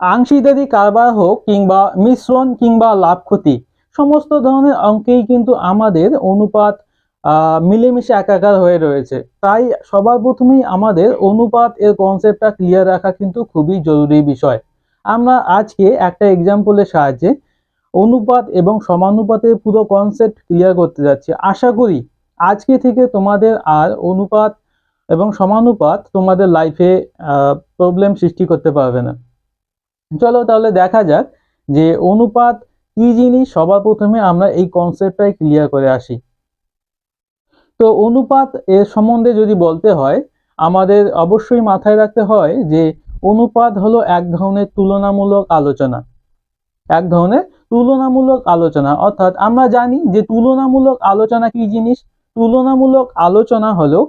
আংশিদারি কারবার হোক কিংবা মিশ্রণ কিংবা লাভ ক্ষতি সমস্ত ধরনের অঙ্কেই কিন্তু আমাদের অনুপাত মিলেমিশে একাকার হয়ে রয়েছে। তাই সবার প্রথমেই আমাদের অনুপাত এর কনসেপ্টটা ক্লিয়ার রাখা কিন্তু খুবই জরুরি বিষয়। আমরা আজকে একটা এক্সাম্পলের সাহায্যে অনুপাত এবং সমানুপাতের পুরো কনসেপ্ট ক্লিয়ার করতে যাচ্ছি। আশা করি আজকে থেকে তোমাদের আর অনুপাত এবং সমানুপাত তোমাদের লাইফে প্রবলেম সৃষ্টি করতে পারবে না। চলো তাহলে দেখা যাক যে অনুপাত কি জিনিস? সবার প্রথমে আমরা এই কনসেপ্টটাই ক্লিয়ার করে আসি। তো অনুপাত এর সম্বন্ধে যদি বলতে হয়, আমাদের অবশ্যই মাথায় রাখতে হয় যে অনুপাত হলো এক ধরনের তুলনামূলক আলোচনা। এক ধরনের তুলনামূলক আলোচনা। অর্থাৎ আমরা জানি যে তুলনামূলক আলোচনা কি জিনিস? তুলনামূলক আলোচনা হলো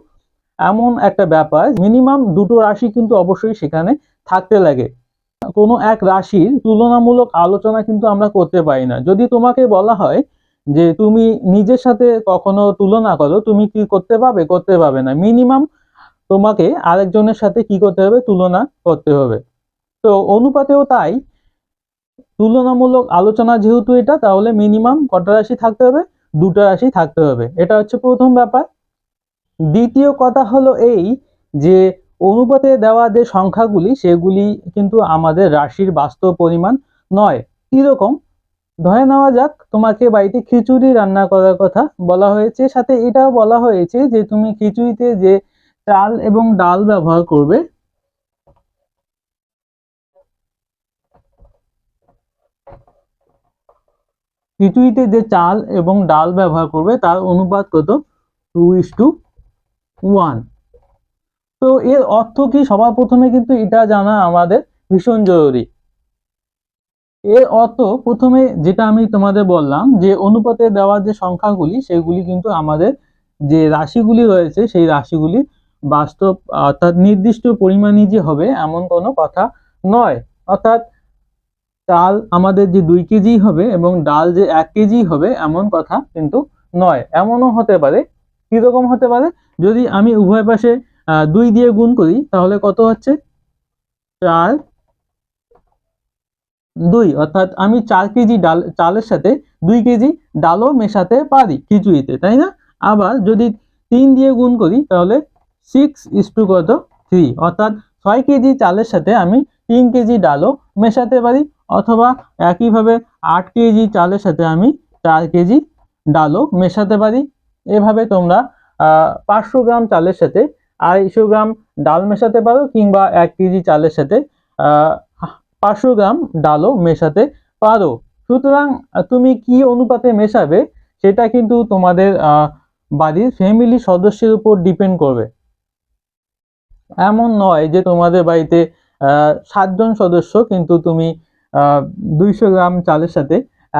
এমন একটা ব্যাপার মিনিমাম দুটো রাশি কিন্তু অবশ্যই সেখানে থাকতে লাগে। কোনো এক রাশির তুলনামূলক আলোচনা কিন্তু আমরা করতে পারি না। যদি তোমাকে বলা হয় যে তুমি নিজের সাথে কখনো তুলনা করো, তুমি কি করতে পারবে করতে পারবে না। মিনিমাম তোমাকে আরেকজনের সাথে কি করতে হবে? তুলনা করতে হবে। তো অনুপাতেও তাই। তুলনামূলক আলোচনা যেহেতু এটা, তাহলে মিনিমাম কটা রাশি থাকতে হবে? দুটো রাশি থাকতে হবে। এটা হচ্ছে প্রথম ব্যাপার। দ্বিতীয় কথা হলো এই যে অনুপাতে দেওয়া যে সংখ্যাগুলি, সেগুলি কিন্তু আমাদের রাশির বাস্তব পরিমাণ নয়। কীরকম ধরে নেওয়া যাক, তোমাকে বাড়িতে খিচুড়ি রান্না করার কথা বলা হয়েছে। সাথে এটাও বলা হয়েছে যে, তুমি খিচুড়িতে যে চাল এবং ডাল ব্যবহার করবে, খিচুড়িতে যে চাল এবং ডাল ব্যবহার করবে, তার অনুপাত কত? টু ইস টু ওয়ান তো এর অর্থ কি? সবার প্রথমে কিন্তু এটা জানা আমাদের ভীষণ জরুরি। এর অর্থ প্রথমে যেটা আমি তোমাদের বললাম যে অনুপাতে দেওয়া যে সংখ্যাগুলি, সেগুলি কিন্তু আমাদের যে রাশিগুলি রয়েছে, সেই রাশিগুলি বাস্তব, অর্থাৎ নির্দিষ্ট পরিমাণই যে হবে এমন কোনো কথা নয়। অর্থাৎ চাল আমাদের যে দুই কেজি হবে এবং ডাল যে এক কেজি হবে এমন কথা কিন্তু নয়। এমনও হতে পারে, কীরকম হতে পারে? যদি আমি উভয় পাশে দুই দিয়ে গুণ করি, তাহলে কত হচ্ছে? চার দুই, অর্থাৎ আমি চার কেজি ডাল, চালের সাথে দুই কেজি ডালও মেশাতে পারি খিচুড়িতে, তাই না? আবার যদি তিন দিয়ে গুণ করি, তাহলে সিক্স ইস টু কত? থ্রি অর্থাৎ ছয় কেজি চালের সাথে আমি তিন কেজি ডালও মেশাতে পারি, অথবা একইভাবে আট কেজি চালের সাথে আমি চার কেজি ডালও মেশাতে পারি। এভাবে তোমরা পাঁচশো গ্রাম চালের সাথে আড়াইশো গ্রাম ডাল মেশাতে পারো কিংবা এক কেজি চালের সাথে পাঁচশো গ্রাম ডালও মেশাতে পারো। সুতরাং তুমি কি অনুপাতে মেশাবে সেটা কিন্তু তোমাদের বাড়ির ফ্যামিলি সদস্যের উপর ডিপেন্ড করবে। এমন নয় যে তোমাদের বাড়িতে সাতজন সদস্য কিন্তু তুমি দুইশো গ্রাম চালের সাথে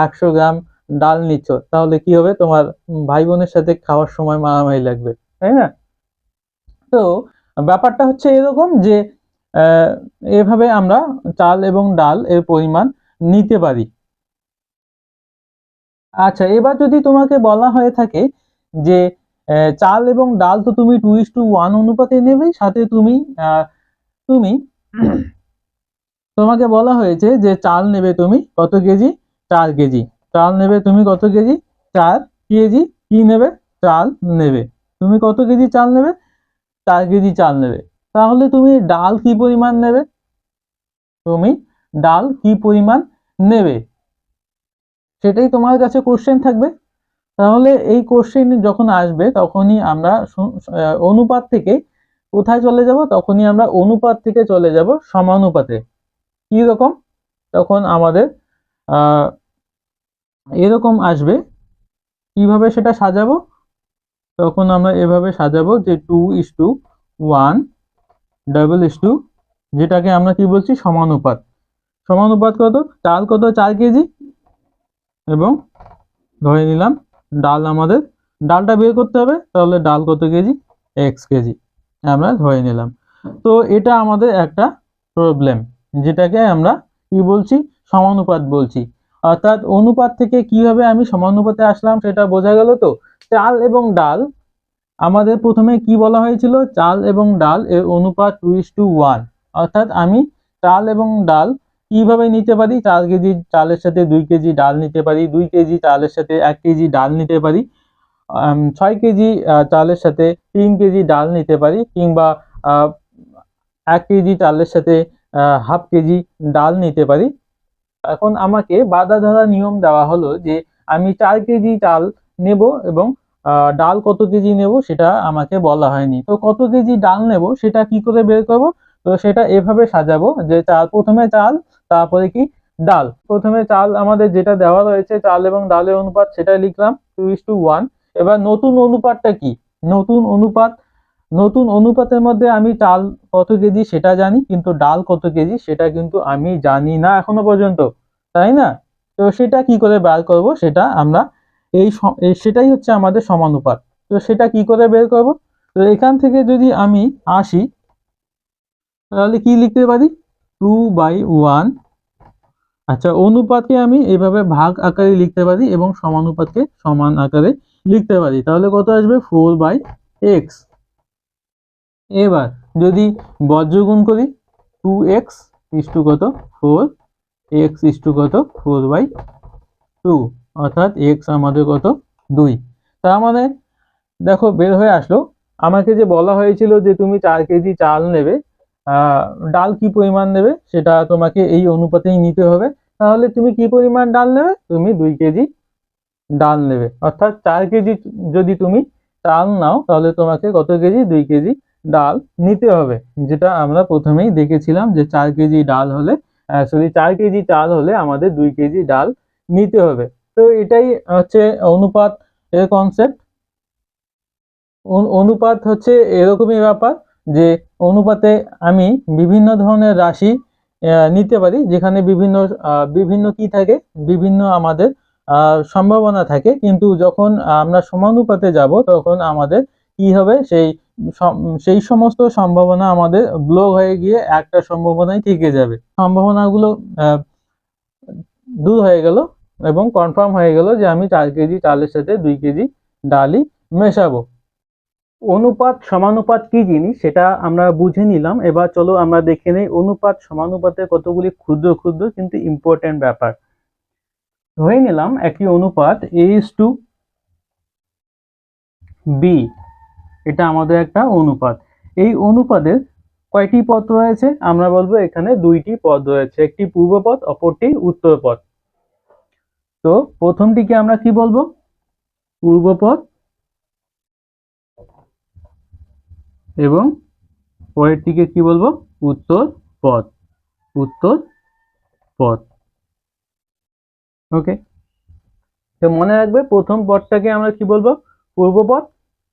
একশো গ্রাম ডাল নিচ্ছ। তাহলে কি হবে? তোমার ভাই বোনের সাথে খাওয়ার সময় মারামারি লাগবে, তাই না? তো ব্যাপারটা হচ্ছে এরকম যে এভাবে আমরা চাল এবং ডাল এর পরিমাণ নিতে পারি। আচ্ছা এবার যদি তোমাকে বলা হয়ে থাকে যে চাল এবং ডাল তো তুমি টু ইস টু ওয়ান অনুপাতে নেবে সাথে তুমি আহ, তুমি তোমাকে বলা হয়েছে যে চাল নেবে তুমি কত কেজি? চার কেজি। চাল নেবে তুমি কত কেজি? চার কেজি। কি নেবে? চাল নেবে। তুমি কত কেজি চাল নেবে? চার কেজি চাল নেবে। তাহলে তুমি ডাল কি পরিমাণ নেবে? তুমি ডাল কি পরিমাণ নেবে? সেটাই তোমার কাছে কোশ্চেন থাকবে। তাহলে এই কোশ্চেন যখন আসবে, তখনই আমরা অনুপাত থেকে কোথায় চলে যাব? তখনই আমরা অনুপাত থেকে চলে যাব সমানুপাতে। রকম? তখন আমাদের এরকম আসবে। কীভাবে সেটা সাজাবো? তখন আমরা এভাবে সাজাবো যে two is to one double is to যেটাকে আমরা কি বলছি? সমানুপাত। সমানুপাত কত? চাল কত? চার কেজি। এবং ধরে নিলাম ডাল আমাদের, ডালটা বের করতে হবে, তাহলে ডাল কত কেজি? X KG. আমরা ধরে নিলাম। তো এটা আমাদের একটা প্রবলেম যেটাকে আমরা কি বলছি? সমানুপাত বলছি। অর্থাৎ অনুপাত থেকে কীভাবে আমি সমানুপাতে আসলাম সেটা বোঝা গেল তো? চাল এবং ডাল। আমাদের প্রথমে কি বলা হয়েছিল? চাল এবং ডাল এর অনুপাত টু ইস টু ওয়ান অর্থাৎ আমি চাল এবং ডাল কীভাবে নিতে পারি? চার কেজি চালের সাথে দুই কেজি ডাল নিতে পারি। দুই কেজি চালের সাথে এক কেজি ডাল নিতে পারি। ছয় কেজি চালের সাথে তিন কেজি ডাল নিতে পারি কিংবা এক কেজি চালের সাথে হাফ কেজি ডাল নিতে পারি। এখন আমাকে বাধা ধরা নিয়ম দেওয়া হলো যে আমি চার কেজি চাল নেব এবং ডাল কত কেজি নেব সেটা আমাকে বলা হয়নি। তো কত কেজি ডাল নেব সেটা কি করে বের করব? তো সেটা এভাবে সাজাবো যে চাল, প্রথমে চাল, তারপরে কি? ডাল। প্রথমে চাল আমাদের যেটা দেওয়া রয়েছে, চাল এবং ডালের অনুপাত সেটা লিখলাম টু ইস টু ওয়ান এবার নতুন অনুপাতটা কি? নতুন অনুপাত নতুন অনুপাতের মধ্যে আমি চাল কত কেজি সেটা জানি, কিন্তু ডাল কত কেজি সেটা কিন্তু আমি জানি না এখনও পর্যন্ত, তাই না? তো সেটা কি করে বার করব? সেটা আমরা এই সেটাই হচ্ছে আমাদের সমানুপাত। তো সেটা কি করে বের করব? তো এখান থেকে যদি আমি আসি, তাহলে কি লিখতে পারি? টু বাই ওয়ান আচ্ছা অনুপাতকে আমি এভাবে ভাগ আকারে লিখতে পারি এবং সমানুপাতকে সমান আকারে লিখতে পারি। তাহলে কত আসবে? ফোর বাই এক্স এবার যদি বজ্রগুণ করি টু এক্স ইস টু কত? ফোর এক্স ইস টু কত? ফোর বাই টু অর্থাৎ এক্স আমাদের কত? দুই। তার মানে দেখো বের হয়ে আসলো। আমাকে যে বলা হয়েছিল যে তুমি চার কেজি চাল নেবে ডাল কি পরিমাণ নেবে সেটা তোমাকে এই অনুপাতেই নিতে হবে। তাহলে তুমি কি পরিমাণ ডাল নেবে? তুমি দুই কেজি ডাল নেবে। অর্থাৎ চার কেজি যদি তুমি চাল নাও, তাহলে তোমাকে কত কেজি? দুই কেজি ডাল নিতে হবে। যেটা আমরা প্রথমেই দেখেছিলাম যে চার কেজি ডাল হলে সরি চার কেজি চাল হলে আমাদের দুই কেজি ডাল নিতে হবে। তো এটাই হচ্ছে অনুপাত এর কনসেপ্ট অনুপাত হচ্ছে এরকমই ব্যাপার যে অনুপাতে আমি বিভিন্ন ধরনের রাশি নিতে পারি, যেখানে বিভিন্ন বিভিন্ন কি থাকে, বিভিন্ন আমাদের সম্ভাবনা থাকে। কিন্তু যখন আমরা সমানুপাতে যাব, তখন আমাদের কি হবে? সেই সেই সমস্ত সম্ভাবনা আমাদের ব্লক হয়ে গিয়ে একটা সম্ভাবনাই থেকে যাবে। সম্ভাবনাগুলো দূর হয়ে গেল এবং কনফার্ম হয়ে গেল যে আমি চার কেজি চালের সাথে দুই কেজি ডালই মেশাবো। অনুপাত সমানুপাত কি জিনিস সেটা আমরা বুঝে নিলাম। এবার চলো আমরা দেখে নেই অনুপাত সমানুপাতের কতগুলি ক্ষুদ্র ক্ষুদ্র কিন্তু ইম্পর্টেন্ট ব্যাপার। ধরে নিলাম একটি অনুপাত এ ইস টু বি এটা আমাদের একটা অনুপাত। এই অনুপাতের কয়টি পদ রয়েছে? আমরা বলব এখানে দুইটি পদ রয়েছে, একটি পূর্ব পদ অপরটি উত্তর পদ তো প্রথমটিকে আমরা কি বলব? পূর্ব পদ এবং পরেরটিকে কি বলব? উত্তর পদ উত্তর পদ ওকে তো মনে রাখবে প্রথম পদটাকে আমরা কি বলব? পূর্ব পদ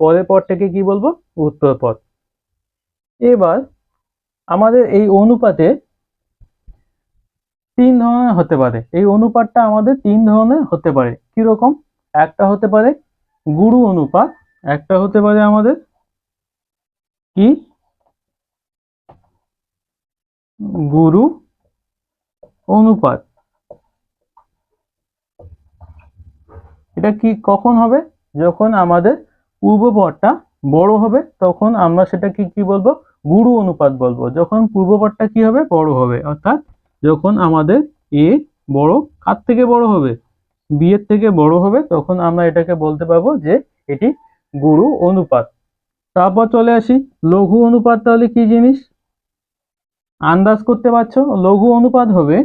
পরের পদটাকে কি বলব? উত্তর পদ। এবার আমাদের এই অনুপাতে তিন ধরনের হতে পারে। এই অনুপাতটা আমাদের তিন ধরনের হতে পারে। কীরকম? একটা হতে পারে গুরু অনুপাত, একটা হতে পারে আমাদের কি? গুরু অনুপাত। এটা কি কখন হবে? যখন আমাদের পূর্বপরটা বড় হবে, তখন আমরা সেটাকে কি বলব? গুরু অনুপাত বলব। যখন পূর্বপরটা কি হবে? বড় হবে। অর্থাৎ যখন আমাদের এ বড় কার থেকে বড় হবে? বি এর থেকে বড় হবে, তখন আমরা এটাকে বলতে পারব যে এটি গুরু অনুপাত। তারপর চলে আসি, লঘু অনুপাত তাহলে কি জিনিস? আন্দাজ করতে পারছ? লঘু অনুপাত হবে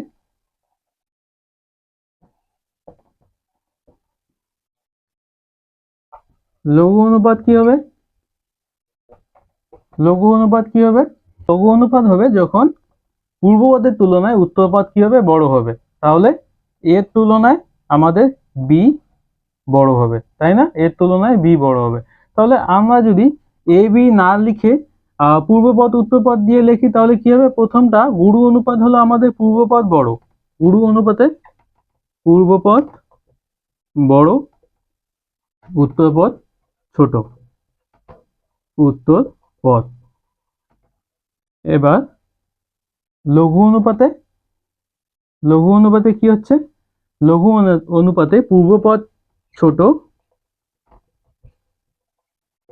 লঘু অনুপাত কি হবে? লঘু অনুপাত কি হবে? লঘু অনুপাত হবে যখন পূর্বপদের তুলনায় উত্তরপদ কি হবে? বড় হবে। তাহলে এর তুলনায় আমাদের বি বড় হবে, তাই না? এর তুলনায় বি বড় হবে। তাহলে আমরা যদি এ বি না লিখে পূর্বপদ, উত্তরপদ দিয়ে লিখি, তাহলে কি হবে? প্রথমটা গুরু অনুপাত হলো আমাদের পূর্বপদ বড়। গুরু অনুপাতে পূর্বপদ বড়, উত্তরপদ ছোট। উত্তর, পথ। এবার লঘু অনুপাতে লঘু অনুপাতে কি হচ্ছে? লঘু অনু- অনুপাতে পূর্বপদ ছোট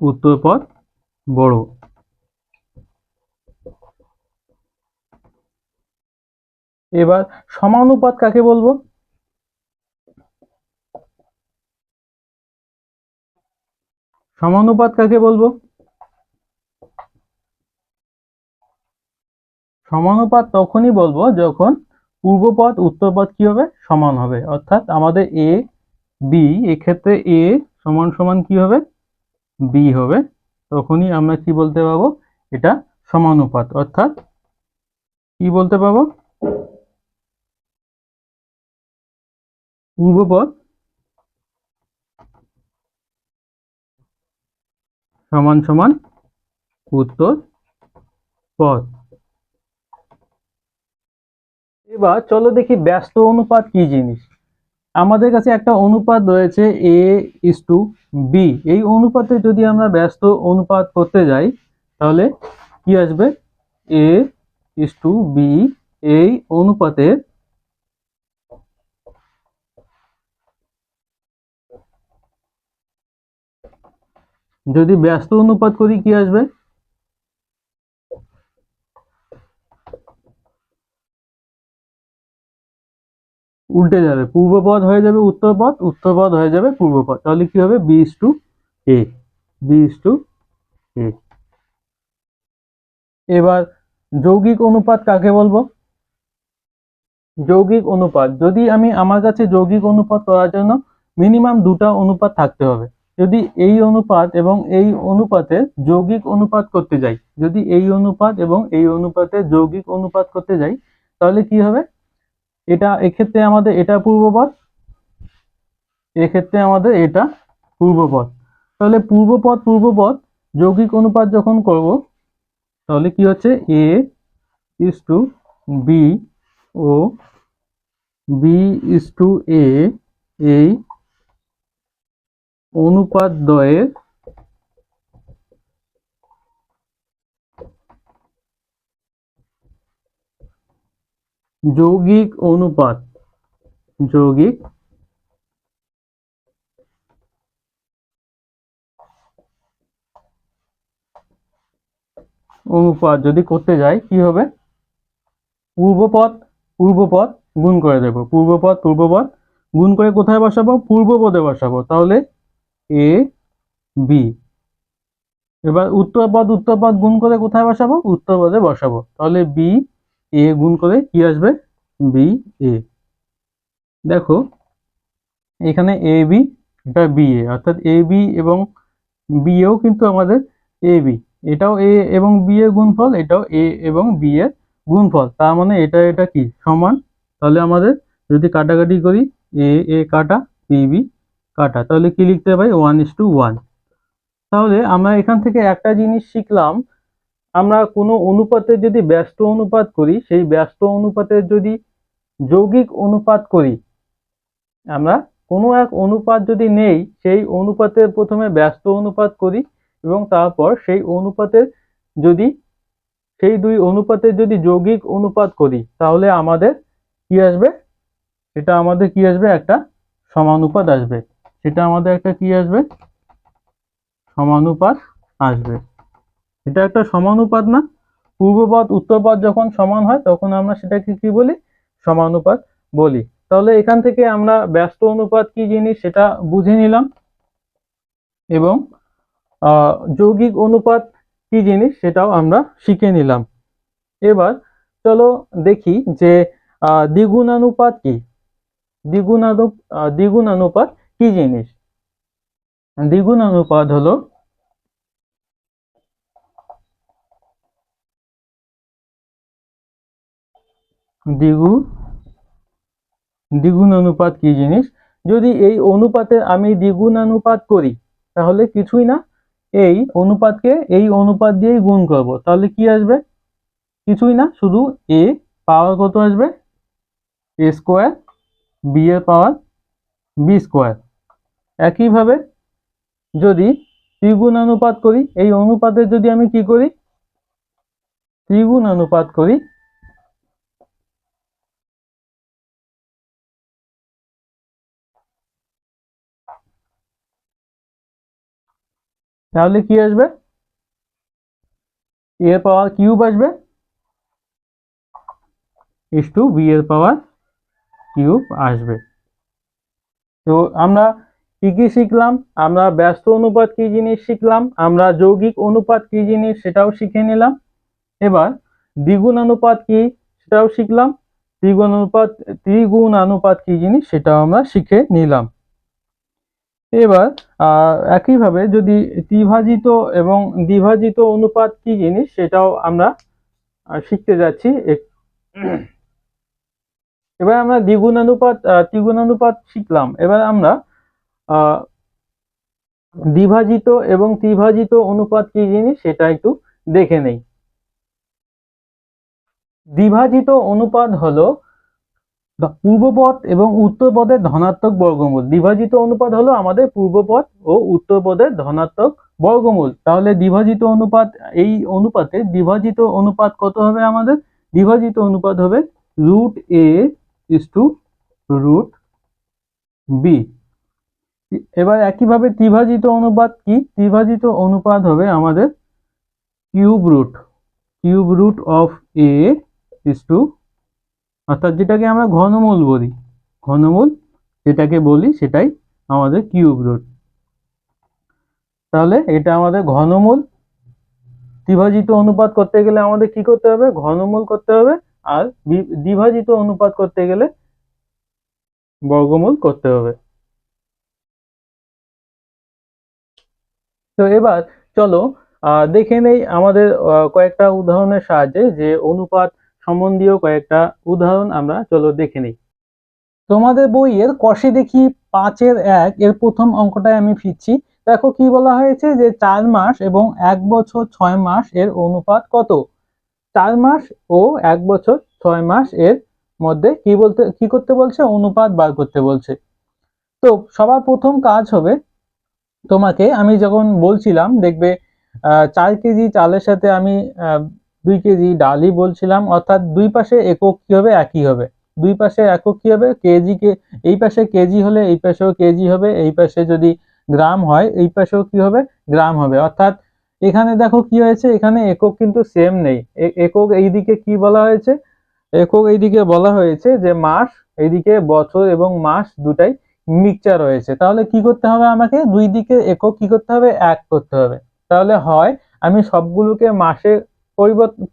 উত্তরপদ বড়। এবার সমানুপাত কাকে বলব? সমানুপাত কাকে বলব? সমানুপাত তখনই বলব যখন পূর্বপদ, উত্তরপদ কি হবে? সমান হবে। অর্থাৎ আমাদের এ বি এক্ষেত্রে এ সমান সমান কি হবে? বি হবে। তখনই আমরা কি বলতে পারব এটা সমানুপাত। অর্থাৎ কি বলতে পারব পূর্বপদ সমান সমান উত্তর পদ। এবার চলো দেখি ব্যস্ত অনুপাত কি জিনিস। আমাদের কাছে একটা অনুপাত রয়েছে এ ইস টু বি এই অনুপাতে যদি আমরা ব্যস্ত অনুপাত করতে যাই, তাহলে কি আসবে? এ ইস টু বি এই অনুপাতের যদি ব্যস্ত অনুপাত করি কি আসবে? উল্টে যাবে, পূর্বপদ হয়ে যাবে উত্তরপদ উত্তরপদ হয়ে যাবে পূর্বপদ। তাহলে কি হবে? B to A B to A এবার যৌগিক অনুপাত কাকে বলব? যৌগিক অনুপাত, যদি আমি আমার কাছে যৌগিক অনুপাত করার জন্য মিনিমাম দুটা অনুপাত থাকতে হবে যদি এই অনুপাত এবং এই অনুপাতে যৌগিক অনুপাত করতে যাই, যদি এই অনুপাত এবং এই অনুপাতে যৌগিক অনুপাত করতে যাই, তাহলে কি হবে? এটা এক্ষেত্রে আমাদের এটা পূর্বপদ, এক্ষেত্রে আমাদের এটা পূর্বপদ। তাহলে পূর্বপদ পূর্বপদ, যৌগিক অনুপাত যখন করব, তাহলে কি হচ্ছে? এ ইস টু বি ও বি ইস টু এ এই অনুপাত দ্বয়ের যৌগিক অনুপাত যৌগিক অনুপাত যদি করতে যাই, কি হবে? পূর্বপদ পূর্বপদ গুণ করে দেব পূর্বপদ পূর্বপদ গুণ করে কোথায় বসাবো? পূর্বপদে বসাবো। তাহলে এ বি এবার উত্তরপদ উত্তরপদ গুণ করে কোথায় বসাবো? উত্তরপদে বসাবো। তাহলে বি এ গুণ করে কি আসবে? বি এ দেখো, এখানে এ বি এটা বি এ অর্থাৎ এ বি এবং বি এও কিন্তু আমাদের এ বি এটাও এ এবং বি এর গুণফল, এটাও এ এবং বি এর গুণফল। তার মানে এটা এটা কি? সমান? তাহলে আমাদের যদি কাটাকাটি করি এ এ কাটা বি বি কাটা, তাহলে কি লিখতে পারি? ওয়ান ইস টু ওয়ান তাহলে আমরা এখান থেকে একটা জিনিস শিখলাম, আমরা কোনো অনুপাতের যদি ব্যস্ত অনুপাত করি, সেই ব্যস্ত অনুপাতের যদি যৌগিক অনুপাত করি, আমরা কোনো এক অনুপাত যদি নেই, সেই অনুপাতের প্রথমে ব্যস্ত অনুপাত করি এবং তারপর সেই অনুপাতের যদি, সেই দুই অনুপাতের যদি যৌগিক অনুপাত করি, তাহলে আমাদের কি আসবে? এটা আমাদের কি আসবে? একটা সমানুপাত আসবে। সেটা আমাদের একটা কি আসবে? সমানুপাত আসবে। এটা একটা সমানুপাত না? পূর্বপদ উত্তরপদ যখন সমান হয়, তখন আমরা সেটাকে কি বলি? সমানুপাত বলি। তাহলে এখান থেকে আমরা ব্যস্ত অনুপাত কি জিনিস সেটা বুঝে নিলাম। এবং যৌগিক অনুপাত কি জিনিস সেটাও আমরা শিখে নিলাম। এবার চলো দেখি যে দ্বিগুণানুপাত কি? দ্বিগুণানু দ্বিগুণানুপাত কি জিনিস? দ্বিগুণ অনুপাত হলো দ্বিগুণ দ্বিগুণ অনুপাত কি জিনিস? যদি এই অনুপাতে আমি দ্বিগুণ অনুপাত করি, তাহলে কিছুই না, এই অনুপাতকে এই অনুপাত দিয়েই গুণ করব। তাহলে কি আসবে? কিছুই না, শুধু এ পাওয়ার কত আসবে? এ স্কোয়ার, বি এর পাওয়ার বি স্কোয়ার। একইভাবে যদি ত্রিগুণ অনুপাত করি, এই অনুপাতে যদি আমি কি করি? ত্রিগুণ অনুপাত করি, তাহলে কি আসবে? এর পাওয়ার কিউব আসবে। ইস টু বি এর পাওয়ার কিউব আসবে। তো আমরা কি কি শিখলাম, আমরা ব্যস্ত অনুপাত কি জিনিস শিখলাম, আমরা যৌগিক অনুপাত কি জিনিস সেটাও শিখে নিলাম। এবার দ্বিগুণ অনুপাত কি সেটাও শিখলাম ত্রিগুণ অনুপাত ত্রিগুণ অনুপাত কি জিনিস সেটাও আমরা শিখে নিলাম। এবার একইভাবে যদি ত্রিভাজিত এবং দ্বিভাজিত অনুপাত কি জিনিস সেটাও আমরা শিখতে যাচ্ছি। এবার আমরা দ্বিগুণ অনুপাত ত্রিগুণ অনুপাত শিখলাম। এবার আমরা দ্বিভাজিত এবং ত্রিভাজিত অনুপাত কি জিনিস? সেটা একটু দেখে নেই। দ্বিভাজিত অনুপাত হলো পূর্বপদ এবং উত্তরপদের ধনাত্মক বর্গমূল। দ্বিভাজিত অনুপাত হলো আমাদের পূর্বপদ ও উত্তরপদের ধনাত্মক বর্গমূল। তাহলে দ্বিভাজিত অনুপাত, এই অনুপাতে দ্বিভাজিত অনুপাত কত হবে আমাদের? দ্বিভাজিত অনুপাত হবে root A is to root B. এবার একইভাবে ত্রিভাজিত অনুপাত কি? ত্রিভাজিত অনুপাত হবে আমাদের cube root. Cube root of A is to, অর্থাৎ যেটাকে আমরা ঘনমূল বলি। ঘনমূল যেটাকে বলি সেটাই আমাদের কিউব রুট। তাহলে এটা আমাদের ঘনমূল। ত্রিভাজিত অনুপাত করতে গেলে আমাদের কি করতে হবে? ঘনমূল করতে হবে আর দ্বিভাজিত অনুপাত করতে গেলে বর্গমূল করতে হবে। তো এবার চলো দেখে নেই আমাদের কয়েকটা উদাহরণের সাহায্যে যে অনুপাত সম্বন্ধীয় কয়েকটা উদাহরণ আমরা চলো দেখে নেই। তোমাদের বইয়ের কষে দেখি পাঁচের এক, এর প্রথম অঙ্কটায় আমি ফিরছি। দেখো কি বলা হয়েছে যে চার মাস এবং এক বছর ছয় মাস এর অনুপাত কত? চার মাস ও এক বছর ছয় মাস এর মধ্যে কি বলতে, কি করতে বলছে? অনুপাত বার করতে বলছে। তো সবার প্রথম কাজ হবে তোমাকে আমি যখন বলছিলাম, দেখবে চার কেজি চালের সাথে আমি দুই কেজি ডালই বলছিলাম, অর্থাৎ দুই পাশে একক কি হবে? একই হবে। দুই পাশে একক কি হবে? কেজি কে এই পাশে কেজি হলে এই পাশেও কেজি হবে, এই পাশে যদি গ্রাম হয়, এই পাশেও কি হবে? গ্রাম হবে। অর্থাৎ এখানে দেখো কি হয়েছে? এখানে একক কিন্তু সেম নেই। একক এইদিকে কি বলা হয়েছে? একক এইদিকে বলা হয়েছে যে মাস, এইদিকে বছর এবং মাস দুটাই মিক্সচার রয়েছে। তাহলে কি করতে হবে আমাকে? দুই দিকে একক কি করতে হবে? এক করতে হবে। তাহলে হয়, আমি সবগুলোকে মাসে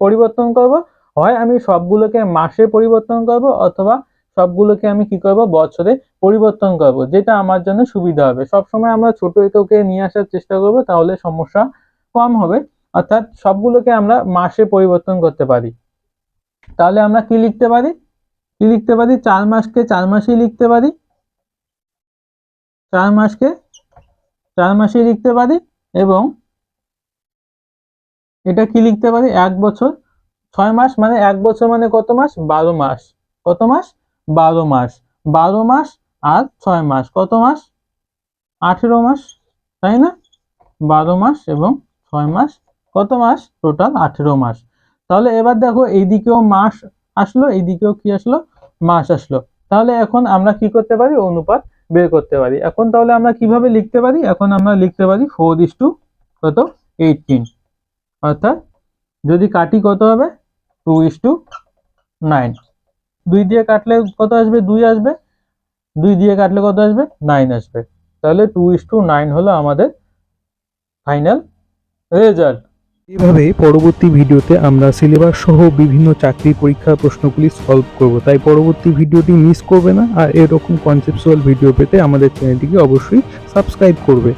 পরিবর্তন করব। হয়, আমি সবগুলোকে মাসে পরিবর্তন করব অথবা সবগুলোকে আমি কি করব? বছরে পরিবর্তন করব। যেটা আমার জন্য সুবিধা হবে। সবসময় আমরা ছোট এককে নিয়ে আসার চেষ্টা করব, তাহলে সমস্যা কম হবে। অর্থাৎ সবগুলোকে আমরা মাসে পরিবর্তন করতে পারি। তাহলে আমরা কি লিখতে পারি? কি লিখতে পারি? চার মাসকে চার মাসেই লিখতে পারি। চার মাসকে চার মাসেই লিখতে পারি এবং এটা কি লিখতে পারি? এক বছর। ছয় মাস মানে এক বছর মানে কত মাস? বারো মাস। কত মাস? বারো মাস। বারো মাস আর ছয় মাস। কত মাস? আঠেরো মাস, তাই না? বারো মাস এবং ছয় মাস। কত মাস? টোটাল আঠেরো মাস। তাহলে এবার দেখো, এইদিকেও মাস আসলো, এইদিকেও কি আসলো? মাস আসলো। তাহলে এখন আমরা কি করতে পারি? অনুপাত বের করতে পারি। এখন তাহলে আমরা কীভাবে লিখতে পারি? এখন আমরা লিখতে পারি ফোর ইস টু কত? এইটিন অর্থাৎ যদি কাটি কত হবে? টু ইস টু নাইন দুই দিয়ে কাটলে কত আসবে? দুই আসবে। দুই দিয়ে কাটলে কত আসবে? নাইন আসবে। তাহলে টু ইস টু নাইন হলো আমাদের ফাইনাল রেজাল্ট এভাবে পরবর্তী ভিডিওতে আমরা সিলেবাস সহ বিভিন্ন চাকরি পরীক্ষার প্রশ্নগুলি সলভ করব। তাই পরবর্তী ভিডিওটি মিস করবে না। আর এরকম কনসেপচুয়াল ভিডিও পেতে আমাদের চ্যানেলটিকে অবশ্যই সাবস্ক্রাইব করবে।